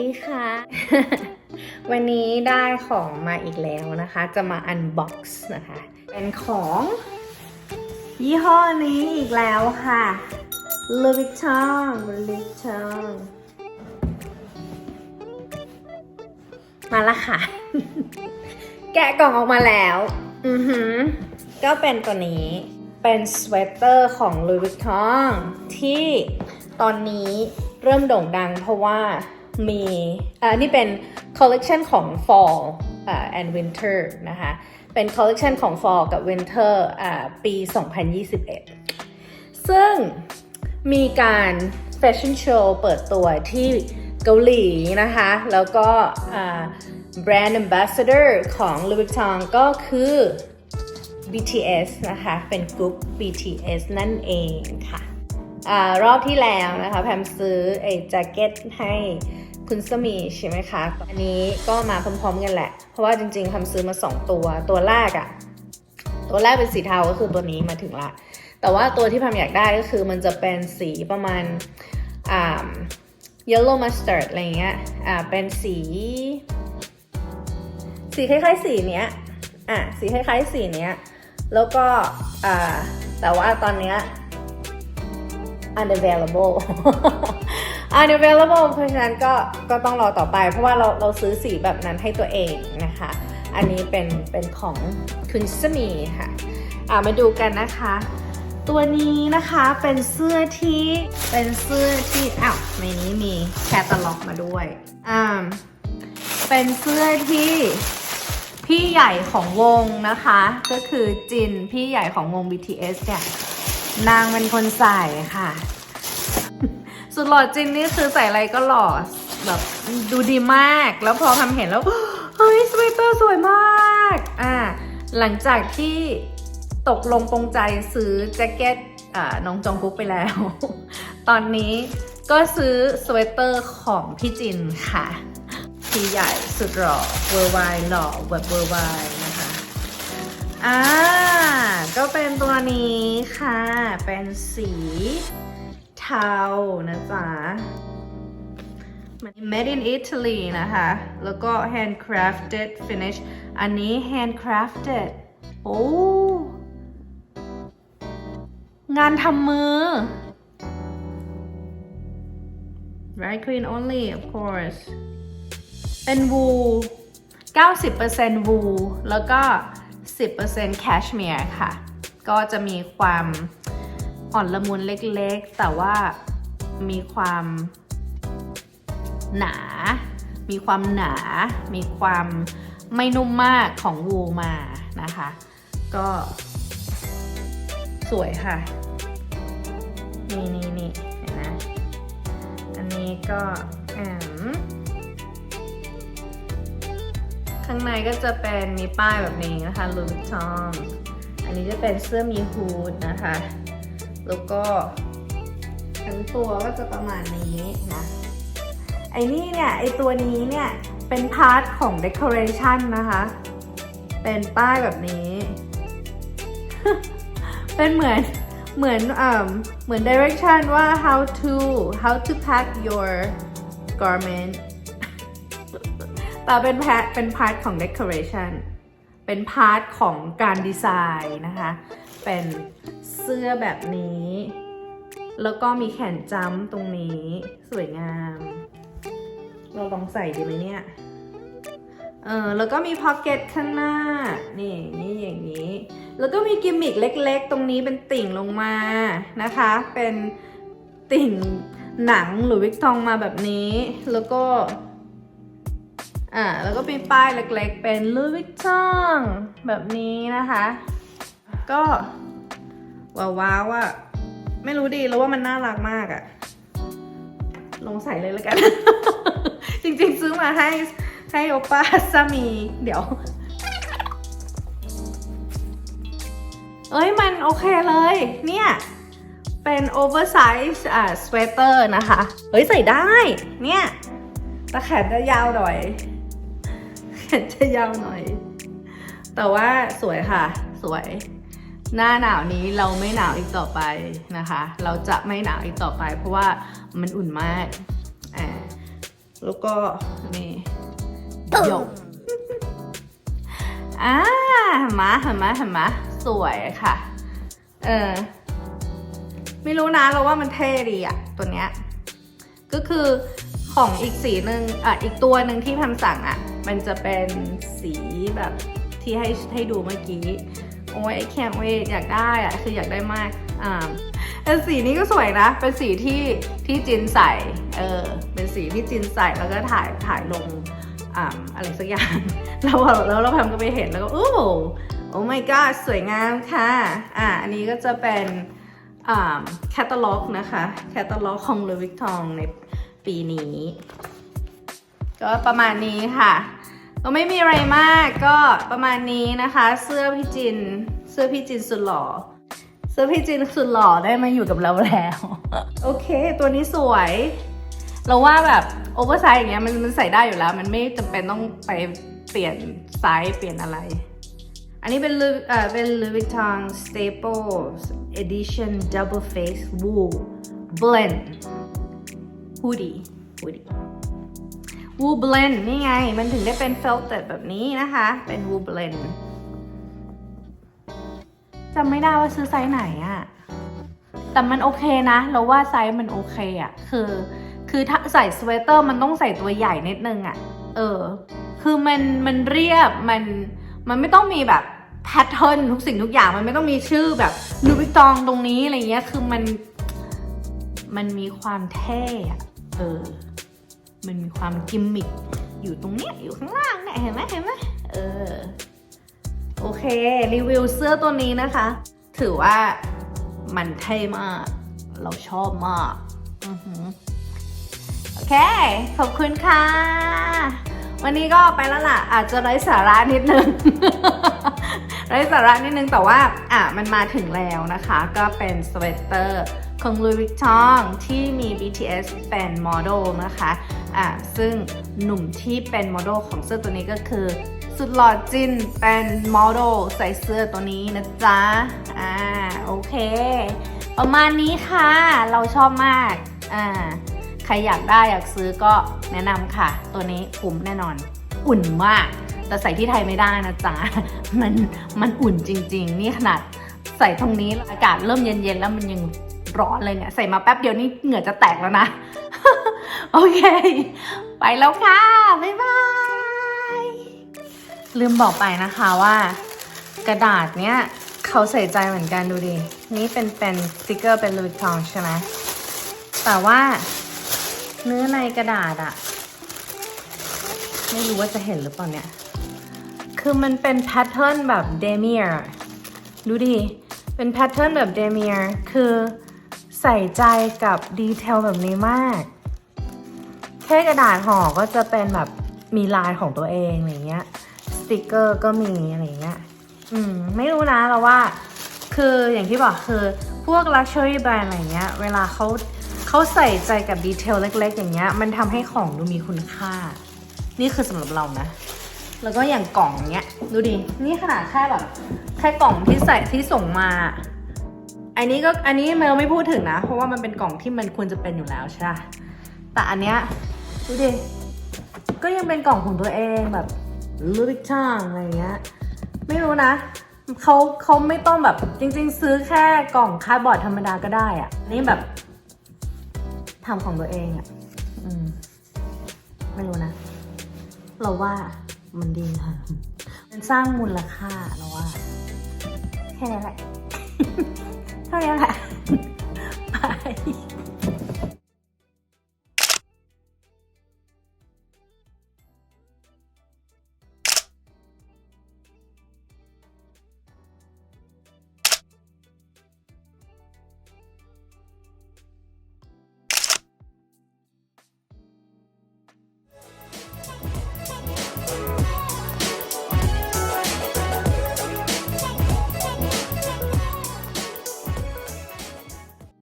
ดีค่ะ วันนี้ได้ของมาอีกแล้วนะคะ จะมาอันบ็อกซ์นะคะ เป็นของ ยี่ห้อนี้อีกแล้วค่ะ Louis Vuitton Louis Vuitton มาละค่ะ แกะกล่องออกมาแล้ว อือหือ ก็เป็นตัวนี้ เป็นสเวตเตอร์ของ Louis Vuitton ที่ตอนนี้เริ่มโด่งดังเพราะว่า มีอ่านี่เป็นคอลเลกชันของ Fall and Winter นะคะ เป็นคอลเลกชันของ Fall กับ Winter อ่าปี 2021 ซึ่งมีการแฟชั่นโชว์เปิดตัวที่เกาหลีนะคะ แล้วก็แบรนด์ Ambassador ของ Louis Vuitton ก็คือ BTS นะคะ เป็นกรุ๊ป BTS นั่นเองค่ะอรอบที่แล้วนะคะ แพมซื้อไอ้แจ็คเก็ตให้ คุณสมีใช่ไหมคะ อันนี้ก็มาพร้อมๆกันแหละ เพราะว่าจริงๆแพมซื้อมา 2 ตัว ตัวแรกอะตัวแรกเป็นสีเทาก็คือตัวนี้มาถึงละ แต่ว่าตัวที่แพมอยากได้ก็คือมันจะเป็นสีประมาณอ่า yellow mustard อะไรเงี้ย อ่า เป็นสี สีคล้ายๆสีเนี้ย อะ สีคล้ายๆสีเนี้ย แล้วก็ อ่า แต่ว่าตอนเนี้ย unavailable unavailable เพราะฉะนั้นก็ก็ต้องรอต่อไป เพราะว่าเราเราซื้อสีแบบนั้นให้ตัวเองนะคะ อันนี้เป็นเป็นของคุณสมีค่ะอ่ามาดูกันนะคะ ตัวนี้นะคะเป็นเสื้อที่เป็นเสื้อที่อ้าวในนี้มีแคตตาล็อกมาด้วยอ่าเป็นเสื้อที่พี่ใหญ่ของวงนะคะ ก็คือจินพี่ใหญ่ของวง BTS เนี่ยนางเป็นคนใส่ค่ะ สุดหล่อจินนี่คือใส่อะไรก็หล่อแบบดูดีมาก แล้วพอทำเห็นแล้วเฮ้ยสเวตเตอร์สวยมากอ่าหลังจากที่ตกลงปรงใจซื้อแจ็คเก็ตอ่าน้องจองกุ๊กไปแล้ว ตอนนี้ก็ซื้อสเวตเตอร์ของพี่จินค่ะพี่ใหญ่สุดหล่อเวอร์ไวหล่อแบบเวอร์ไวนะคะอ่าก็เป็นตัวนี้ค่ะ เป็นสี ทานะจ๊ะ made in Italy นะคะ แล้วก็ handcrafted finish อันนี้ handcrafted โอ้ งานทำมือ right clean only of course เป็น wool 90% wool แล้วก็ 10% cashmere ค่ะ ก็จะมีความ อ่อนละมุนเล็กๆ แต่ว่ามีความหนา มีความหนา มีความไม่นุ่มมากของวูมานะคะ ก็สวยค่ะ นี่นี่นี่เห็นนะอันนี้ก็แอมข้างในก็จะเป็นมีป้ายแบบนี้นะคะ Louis Vuitton อันนี้จะเป็นเสื้อมีฮูดนะคะ แล้วก็ทั้งตัวก็จะประมาณนี้นะ ไอ้นี่เนี่ย ไอ้ตัวนี้เนี่ย เป็นพาร์ทของ decoration นะคะ เป็นป้ายแบบนี้ เป็นเหมือนเหมือนเอ่อเหมือน direction ว่า how to how to pack your garment แต่เป็นแพทเป็นพาร์ทของ decoration เป็นพาร์ทของการดีไซน์นะคะ เป็นเสื้อแบบนี้ แล้วก็มีแขนจ้ำตรงนี้สวยงาม เราลองใส่ดีไหมเนี่ย เออแล้วก็มีพ็อกเก็ตข้างหน้า นี่นี่อย่างนี้ แล้วก็มีกิมมิกเล็ก ๆ ตรงนี้เป็นติ่งลงมานะคะ เป็นติ่งหนังหรือวิกทองมาแบบนี้ แล้วก็ อ่าแล้วก็มีป้ายเล็กๆ เป็นลูวิกทองแบบนี้นะคะ ก็ว้าวๆอะไม่รู้ดีแล้วว่ามันน่ารักมากอะลองใส่เลยแล้วกัน จริงๆ ซื้อมาให้ให้โอป้าสามี เดี๋ยว เอ้ยมันโอเคเลย เนี่ย เป็นโอเวอร์ไซส์อ่าสเวตเตอร์นะคะ เฮ้ยใส่ได้ เนี่ยแต่แขนจะยาวหน่อย ขนจะยาวหน่อย แต่ว่าสวยค่ะ สวย หน้าหนาวนี้เราไม่หนาวอีกต่อไปนะคะ เราจะไม่หนาวอีกต่อไป เพราะว่ามันอุ่นมากอ่าแล้วก็นี่หยกอ่าเห็นไหมเห็นไหมเห็นไหมสวยค่ะ เออไม่รู้นะเราว่ามันเท่ดีอะตัวเนี้ยก็คือ ของอีกสีหนึ่งอะอีกตัวหนึ่งที่พันสั่งอะ มันจะเป็นสีแบบที่ให้ให้ดูเมื่อกี้ โอ้ยไอแคมเวอยากได้อะคืออยากได้มากอ่าแต่สีนี้ก็สวยนะ เป็นสีที่ที่จินใส่เออเป็นสีที่จินใส่แล้วก็ถ่ายถ่ายลงอ่าอะไรสักอย่างแล้วแล้วเราแพมก็ไปเห็นแล้วก็โอ้โอ้ my god สวยงามค่ะ อ่าอันนี้ก็จะเป็นอ่าแคตตาล็อกนะคะ แคตตาล็อกของ Louis Vuitton ใน ปีนี้ ก็ประมาณนี้ค่ะ ก็ไม่มีอะไรมากก็ประมาณนี้นะคะ เสื้อพี่จิน เสื้อพี่จินสุดหล่อ เสื้อพี่จินสุดหล่อได้มาอยู่กับเราแล้ว โอเค ตัวนี้สวย เราว่าแบบโอเวอร์ไซส์อย่างเงี้ยมันมันใส่ได้อยู่แล้ว มันไม่จำเป็นต้องไปเปลี่ยนไซส์เปลี่ยนอะไร อันนี้เป็น Louis เอ่อเป็น Louis Vuitton Staples Edition Double Face Wool Blend Hoodie Hoodie Wool Blend นี่ไง มันถึงได้เป็น felted แบบนี้นะคะ เป็น Wool Blend จำไม่ได้ว่าซื้อไซส์ไหนอะแต่มันโอเคนะ เราว่าไซส์มันโอเคอะคือ คือถ้าใส่สเวตเตอร์มันต้องใส่ตัวใหญ่นิดนึงอะเออ คือมันมันเรียบมันมันไม่ต้องมีแบบแพทเทิร์นทุกสิ่งทุกอย่างมันไม่ต้องมีชื่อแบบลูบิตองตรงนี้อะไรเงี้ยคือมันมันมีความเท่อะ ออ มันมีความกิมมิคอยู่ตรงเนี้ยอยู่ข้างล่างเนี่ยเห็นไหมเห็นไหมเออ โอเค รีวิวเสื้อตัวนี้นะคะ ถือว่ามันเท่มาก เราชอบมาก อือหือโอเค ขอบคุณค่ะ วันนี้ก็ไปแล้วล่ะ อาจจะไร้สาระนิดนึงไร้สาระนิดนึงแต่ว่า อะ มันมาถึงแล้วนะคะ ก็เป็นสเวตเตอร์ ของ Louis Vuitton ที่มี BTS เป็นโมเดลนะคะอะซึ่งหนุ่มที่เป็นโมเดลของเสื้อตัวนี้ก็คือ สุดหล่อจินเป็นโมเดลใส่เสื้อตัวนี้นะจ๊ะอ่าโอเค ประมาณนี้ค่ะ เราชอบมากอ่าใครอยากได้อยากซื้อก็แนะนำค่ะ ตัวนี้คุ้มแน่นอน อุ่นมากแต่ใส่ที่ไทยไม่ได้นะจ๊ะ มันมันอุ่นจริง ๆ นี่ขนาดใส่ตรงนี้อากาศเริ่มเย็นๆ แล้วมันยัง ร้อนเลยเนี่ย ใส่มาแป๊บเดียวนี่เหงื่อจะแตกแล้วนะ โอเค ไปแล้วค่ะ บ๊ายบาย ลืมบอกไปนะคะว่า กระดาษเนี้ยเขาใส่ใจเหมือนกันดูดิ นี่เป็นเป็นสติกเกอร์เป็นลูบิทองใช่ไหมแต่ว่าเนื้อในกระดาษอะไม่รู้ว่าจะเห็นหรือเปล่าเนี่ย คือมันเป็นแพทเทิร์นแบบเดเมียร์ดูดิ เป็นแพทเทิร์นแบบเดเมียร์คือ ใส่ใจกับดีเทลแบบนี้มากแค่กระดาษห่อก็จะเป็นแบบมีลายของตัวเองอะไรเงี้ยสติกเกอร์ก็มีอะไรเงี้ยอืมไม่รู้นะเราว่า คืออย่างที่บอกคือพวก luxury brand อะไรเงี้ย เวลาเขาเขาใส่ใจกับดีเทลเล็ก ๆ อย่างเงี้ย มันทำให้ของดูมีคุณค่า นี่คือสำหรับเรานะ แล้วก็อย่างกล่องเนี้ย ดูดิ นี่ขนาดแค่แบบ แค่กล่องที่ใส่ที่ส่งมา อันนี้ก็อันนี้เราไม่พูดถึงนะ เพราะว่ามันเป็นกล่องที่มันควรจะเป็นอยู่แล้วใช่แต่อันเนี้ยดูดิก็ยังเป็นกล่องของตัวเองแบบลูบิช่างอะไรเงี้ยไม่รู้นะเขาเขาไม่ต้องแบบจริง ๆ ซื้อแค่กล่องคาร์บอร์ดธรรมดาก็ได้อะนี่แบบทำของตัวเองอะอืมไม่รู้นะ เราว่ามันดีค่ะมันสร้างมูลค่าเราว่า แค่นี้นแหละ ถ้าอ